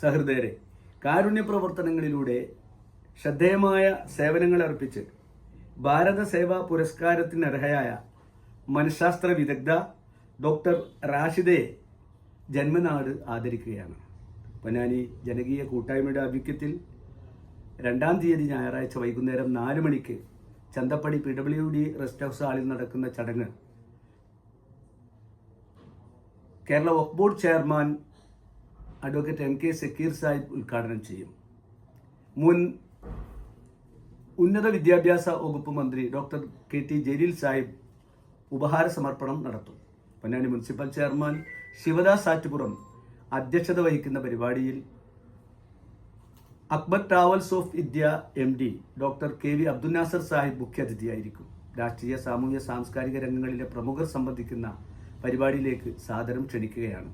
സഹൃദയരെ കാരുണ്യ പ്രവർത്തനങ്ങളിലൂടെ ശ്രദ്ധേയമായ സേവനങ്ങൾ അർപ്പിച്ച് ഭാരത സേവാ പുരസ്കാരത്തിന് അർഹയായ മനഃശാസ്ത്ര വിദഗ്ധ ഡോക്ടർ റാഷിദയെ ജന്മനാട് ആദരിക്കുകയാണ്. പൊന്നാനി ജനകീയ കൂട്ടായ്മയുടെ ആഭിക്യത്തിൽ രണ്ടാം തീയതി ഞായറാഴ്ച വൈകുന്നേരം നാല് മണിക്ക് Chanthappadi P W D rest house ഹാളിൽ നടക്കുന്ന ചടങ്ങ് Kerala വക്ബോർഡ് board chairman advocate M K Zakir Sahib ഉദ്ഘാടനം ചെയ്യും. മുൻ ഉന്നത വിദ്യാഭ്യാസ വകുപ്പ് മന്ത്രി doctor K T Jaleel Sahib ഉപഹാര സമർപ്പണം നടത്തും. പൊന്നാനി മുനിസിപ്പൽ ചെയർമാൻ ശിവദാസ് ആറ്റുപുറം അധ്യക്ഷത വഹിക്കുന്ന പരിപാടിയിൽ Akbar travels of India M D doctor K V Abdul Nasser Sahib മുഖ്യാതിഥിയായിരിക്കും. രാഷ്ട്രീയ സാമൂഹ്യ സാംസ്കാരിക രംഗങ്ങളിലെ പ്രമുഖർ സംബന്ധിക്കുന്ന പരിപാടിയിലേക്ക് സാദരം ക്ഷണിക്കുകയാണ്.